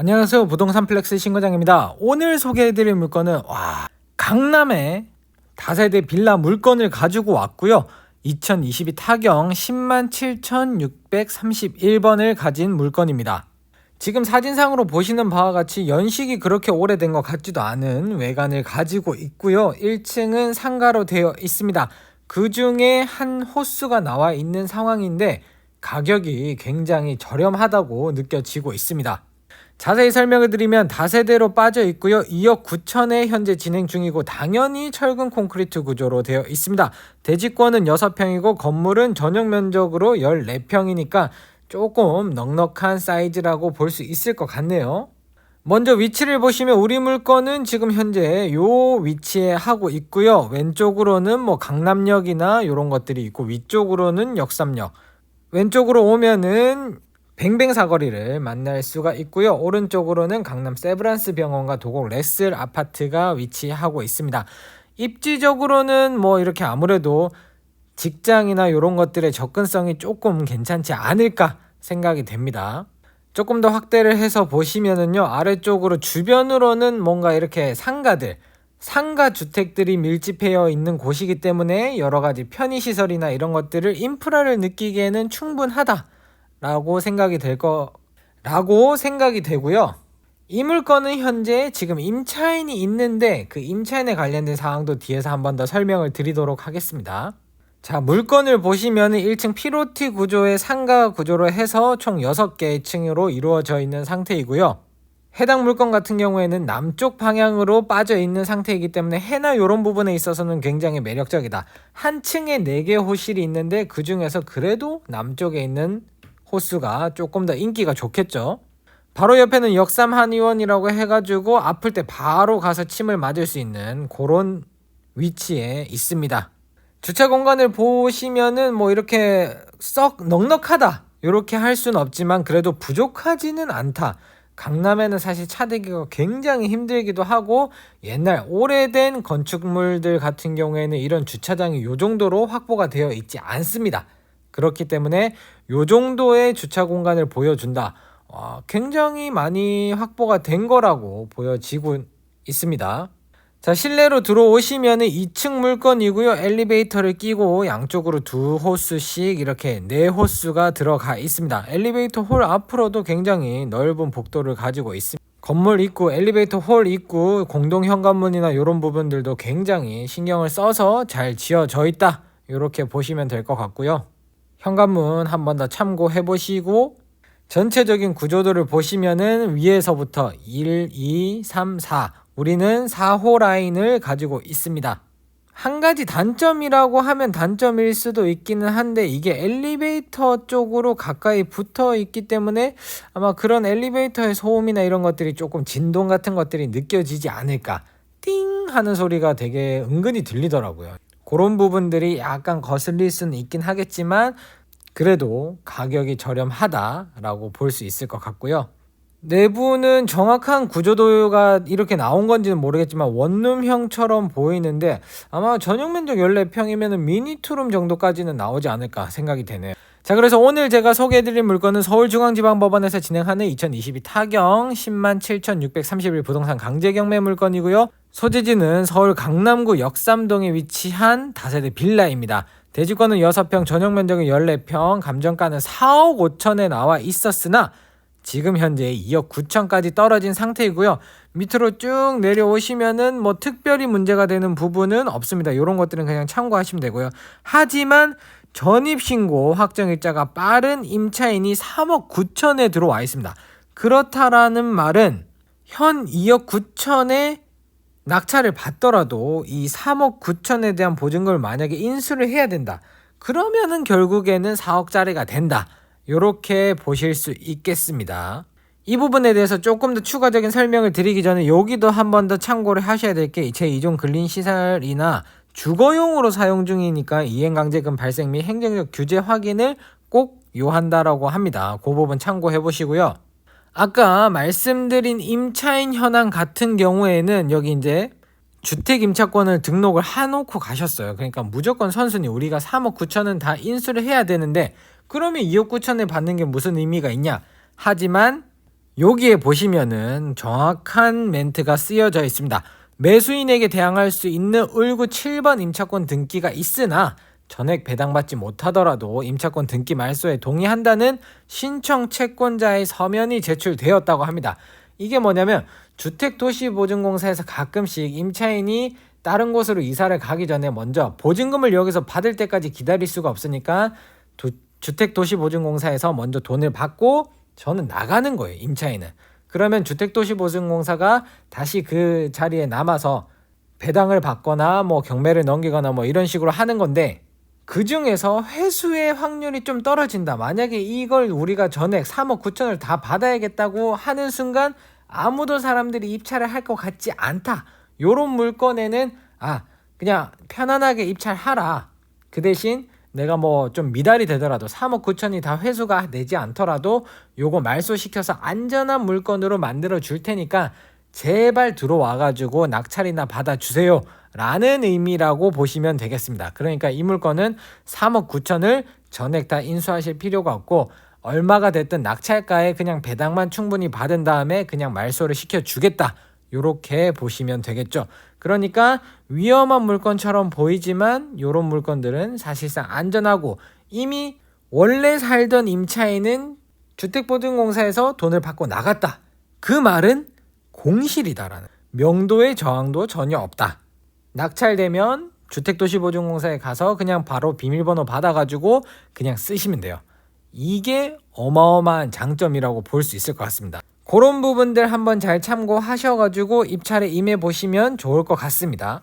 안녕하세요. 부동산 플렉스 신과장입니다. 오늘 소개해드릴 물건은 와 강남에 다세대 빌라 물건을 가지고 왔고요. 2022 타경 10만 7,631번을 가진 물건입니다. 지금 사진상으로 보시는 바와 같이 연식이 그렇게 오래된 것 같지도 않은 외관을 가지고 있고요. 1층은 상가로 되어 있습니다. 그 중에 한 호수가 나와 있는 상황인데 가격이 굉장히 저렴하다고 느껴지고 있습니다. 자세히 설명을 드리면 다세대로 빠져 있고요. 2억 9천에 현재 진행 중이고 당연히 철근 콘크리트 구조로 되어 있습니다. 대지권은 6평이고 건물은 전용 면적으로 14평이니까 조금 넉넉한 사이즈라고 볼 수 있을 것 같네요. 먼저 위치를 보시면 우리 물건은 지금 현재 요 위치에 하고 있고요. 왼쪽으로는 뭐 강남역이나 이런 것들이 있고 위쪽으로는 역삼역. 왼쪽으로 오면은 뱅뱅 사거리를 만날 수가 있고요. 오른쪽으로는 강남 세브란스 병원과 도곡 레슬 아파트가 위치하고 있습니다. 입지적으로는 뭐 이렇게 아무래도 직장이나 이런 것들의 접근성이 조금 괜찮지 않을까 생각이 됩니다. 조금 더 확대를 해서 보시면은요 아래쪽으로 주변으로는 뭔가 이렇게 상가들 상가 주택들이 밀집되어 있는 곳이기 때문에 여러 가지 편의 시설이나 이런 것들을 인프라를 느끼기에는 충분하다 라고 생각이 될 거 라고 생각이 되고요. 이 물건은 현재 지금 임차인이 있는데 그 임차인에 관련된 사항도 뒤에서 한 번 더 설명을 드리도록 하겠습니다. 자, 물건을 보시면 1층 피로티 구조의 상가 구조로 해서 총 6개의 층으로 이루어져 있는 상태이고요. 해당 물건 같은 경우에는 남쪽 방향으로 빠져 있는 상태이기 때문에 해나 이런 부분에 있어서는 굉장히 매력적이다. 한 층에 4개 호실이 있는데 그 중에서 그래도 남쪽에 있는 호수가 조금 더 인기가 좋겠죠. 바로 옆에는 역삼 한의원이라고 해가지고 아플 때 바로 가서 침을 맞을 수 있는 그런 위치에 있습니다. 주차 공간을 보시면은 뭐 이렇게 썩 넉넉하다 이렇게 할 수는 없지만 그래도 부족하지는 않다. 강남에는 사실 차 대기가 굉장히 힘들기도 하고 옛날 오래된 건축물들 같은 경우에는 이런 주차장이 요 정도로 확보가 되어 있지 않습니다. 그렇기 때문에 요 정도의 주차 공간을 보여준다. 어, 굉장히 많이 확보가 된 거라고 보여지고 있습니다. 자, 실내로 들어오시면 2층 물건이고요. 엘리베이터를 끼고 양쪽으로 두 호수씩 이렇게 네 호수가 들어가 있습니다. 엘리베이터 홀 앞으로도 굉장히 넓은 복도를 가지고 있습니다. 건물 입구, 엘리베이터 홀 입구, 공동 현관문이나 이런 부분들도 굉장히 신경을 써서 잘 지어져 있다. 이렇게 보시면 될 것 같고요. 현관문 한 번 더 참고해 보시고 전체적인 구조도를 보시면은 위에서부터 1, 2, 3, 4 우리는 4호 라인을 가지고 있습니다. 한 가지 단점이라고 하면 단점일 수도 있기는 한데 이게 엘리베이터 쪽으로 가까이 붙어 있기 때문에 아마 그런 엘리베이터의 소음이나 이런 것들이 조금 진동 같은 것들이 느껴지지 않을까. 띵 하는 소리가 되게 은근히 들리더라고요. 그런 부분들이 약간 거슬릴 수는 있긴 하겠지만 그래도 가격이 저렴하다라고 볼 수 있을 것 같고요. 내부는 정확한 구조도가 이렇게 나온 건지는 모르겠지만 원룸형처럼 보이는데 아마 전용 면적 14평이면 미니 투룸 정도까지는 나오지 않을까 생각이 되네요. 자 그래서 오늘 제가 소개해드린 물건은 서울중앙지방법원에서 진행하는 2022 타경 10만 7,631 부동산 강제경매 물건이고요. 소재지는 서울 강남구 역삼동에 위치한 다세대 빌라입니다. 대지권은 6평, 전용 면적은 14평, 감정가는 4억 5천에 나와 있었으나 지금 현재 2억 9천까지 떨어진 상태이고요. 밑으로 쭉 내려오시면은 뭐 특별히 문제가 되는 부분은 없습니다. 이런 것들은 그냥 참고하시면 되고요. 하지만 전입신고 확정일자가 빠른 임차인이 3억 9천에 들어와 있습니다. 그렇다라는 말은 현 2억 9천에 낙찰을 받더라도 이 3억 9천에 대한 보증금을 만약에 인수를 해야 된다. 그러면은 결국에는 4억짜리가 된다. 이렇게 보실 수 있겠습니다. 이 부분에 대해서 조금 더 추가적인 설명을 드리기 전에 여기도 한 번 더 참고를 하셔야 될 게 제2종 근린 시설이나 주거용으로 사용 중이니까 이행강제금 발생 및 행정적 규제 확인을 꼭 요한다라고 합니다. 그 부분 참고해 보시고요. 아까 말씀드린 임차인 현황 같은 경우에는 여기 이제 주택 임차권을 등록을 해놓고 가셨어요. 그러니까 무조건 선순위 우리가 3억 9천은 다 인수를 해야 되는데 그러면 2억 9천을 받는 게 무슨 의미가 있냐? 하지만 여기에 보시면은 정확한 멘트가 쓰여져 있습니다. 매수인에게 대항할 수 있는 을구 7번 임차권 등기가 있으나 전액 배당받지 못하더라도 임차권 등기 말소에 동의한다는 신청 채권자의 서면이 제출되었다고 합니다. 이게 뭐냐면 주택도시보증공사에서 가끔씩 임차인이 다른 곳으로 이사를 가기 전에 먼저 보증금을 여기서 받을 때까지 기다릴 수가 없으니까 도- 주택도시보증공사에서 먼저 돈을 받고 저는 나가는 거예요 임차인은 그러면 주택도시보증공사가 다시 그 자리에 남아서 배당을 받거나 뭐 경매를 넘기거나 뭐 이런 식으로 하는 건데 그 중에서 회수의 확률이 좀 떨어진다. 만약에 이걸 우리가 전액 3억 9천을 다 받아야겠다고 하는 순간 아무도 사람들이 입찰을 할 것 같지 않다. 요런 물건에는 아 그냥 편안하게 입찰하라. 그 대신 내가 뭐 좀 미달이 되더라도 3억 9천이 다 회수가 되지 않더라도 요거 말소시켜서 안전한 물건으로 만들어 줄 테니까 제발 들어와 가지고 낙찰이나 받아 주세요. 라는 의미라고 보시면 되겠습니다. 그러니까 이 물건은 3억 9천을 전액 다 인수하실 필요가 없고 얼마가 됐든 낙찰가에 그냥 배당만 충분히 받은 다음에 그냥 말소를 시켜 주겠다. 요렇게 보시면 되겠죠. 그러니까 위험한 물건처럼 보이지만 요런 물건들은 사실상 안전하고 이미 원래 살던 임차인은 주택보증공사에서 돈을 받고 나갔다. 그 말은 공실이다라는 명도의 저항도 전혀 없다. 낙찰되면 주택도시보증공사에 가서 그냥 바로 비밀번호 받아가지고 그냥 쓰시면 돼요. 이게 어마어마한 장점이라고 볼 수 있을 것 같습니다. 그런 부분들 한번 잘 참고하셔가지고 입찰에 임해 보시면 좋을 것 같습니다.